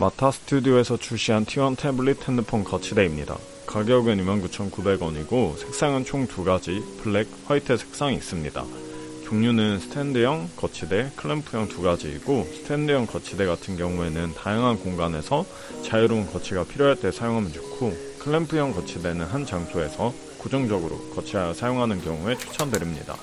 마타 스튜디오에서 출시한 T1 태블릿 핸드폰 거치대입니다. 가격은 29,900원이고 색상은 총 두 가지 블랙, 화이트 색상이 있습니다. 종류는 스탠드형 거치대, 클램프형 두 가지이고 스탠드형 거치대 같은 경우에는 다양한 공간에서 자유로운 거치가 필요할 때 사용하면 좋고 클램프형 거치대는 한 장소에서 고정적으로 거치하여 사용하는 경우에 추천드립니다.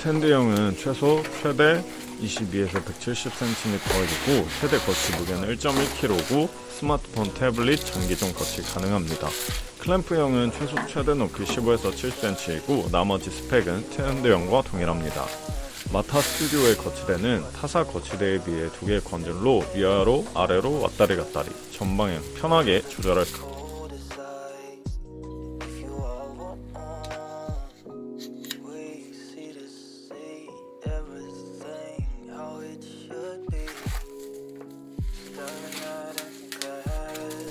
스탠드형은 최소 최대 22에서 170cm이고 최대 거치 무게는 1.1kg고 스마트폰, 태블릿, 전기종 거치 가능합니다. 클램프형은 최소 최대 높이 15에서 7cm이고 나머지 스펙은 스탠드형과 동일합니다. 마타 스튜디오의 거치대는 타사 거치대에 비해 두 개의 관절로 위아래로 아래로 왔다리 갔다리 전방향 편하게 조절할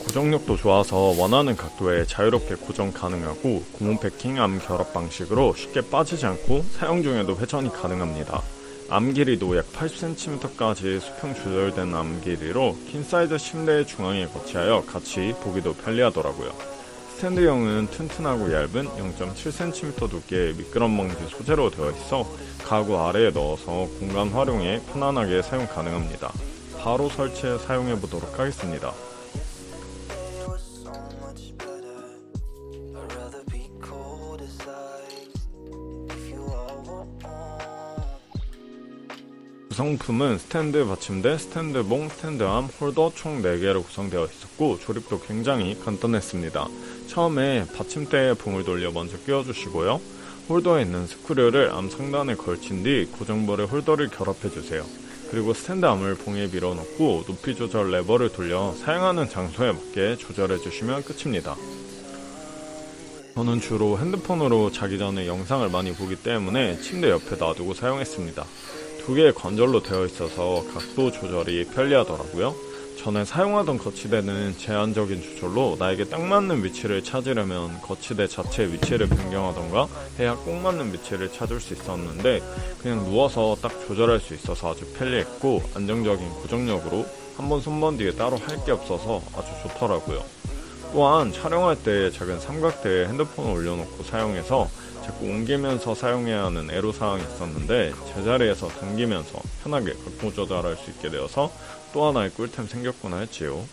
고정력도 좋아서 원하는 각도에 자유롭게 고정 가능하고 고무 패킹 암 결합 방식으로 쉽게 빠지지 않고 사용 중에도 회전이 가능합니다. 암 길이도 약 80cm까지 수평 조절된 암 길이로 킹 사이즈 침대의 중앙에 거치하여 같이 보기도 편리하더라고요. 스탠드형은 튼튼하고 얇은 0.7cm 두께의 미끄럼 방지 소재로 되어 있어 가구 아래에 넣어서 공간 활용에 편안하게 사용 가능합니다. 바로 설치해 사용해 보도록 하겠습니다. 구성품은 스탠드 받침대, 스탠드봉, 스탠드암, 홀더 총 4개로 구성되어 있었고 조립도 굉장히 간단했습니다. 처음에 받침대에 봉을 돌려 먼저 끼워주시고요. 홀더에 있는 스크류를 암 상단에 걸친 뒤 고정볼에 홀더를 결합해주세요. 그리고 스탠드암을 봉에 밀어넣고 높이 조절 레버를 돌려 사용하는 장소에 맞게 조절해주시면 끝입니다. 저는 주로 핸드폰으로 자기 전에 영상을 많이 보기 때문에 침대 옆에 놔두고 사용했습니다. 두 개의 관절로 되어 있어서 각도 조절이 편리하더라고요. 전에 사용하던 거치대는 제한적인 조절로 나에게 딱 맞는 위치를 찾으려면 거치대 자체 위치를 변경하던가 해야 꼭 맞는 위치를 찾을 수 있었는데 그냥 누워서 딱 조절할 수 있어서 아주 편리했고 안정적인 고정력으로 한 번 손 번 뒤에 따로 할 게 없어서 아주 좋더라고요. 또한 촬영할 때 작은 삼각대에 핸드폰을 올려놓고 사용해서 자꾸 옮기면서 사용해야 하는 애로사항이 있었는데 제자리에서 당기면서 편하게 각도 조절할 수 있게 되어서 또 하나의 꿀템 생겼구나 했지요.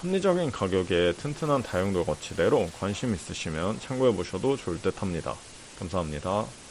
합리적인 가격에 튼튼한 다용도 거치대로 관심 있으시면 참고해 보셔도 좋을 듯 합니다. 감사합니다.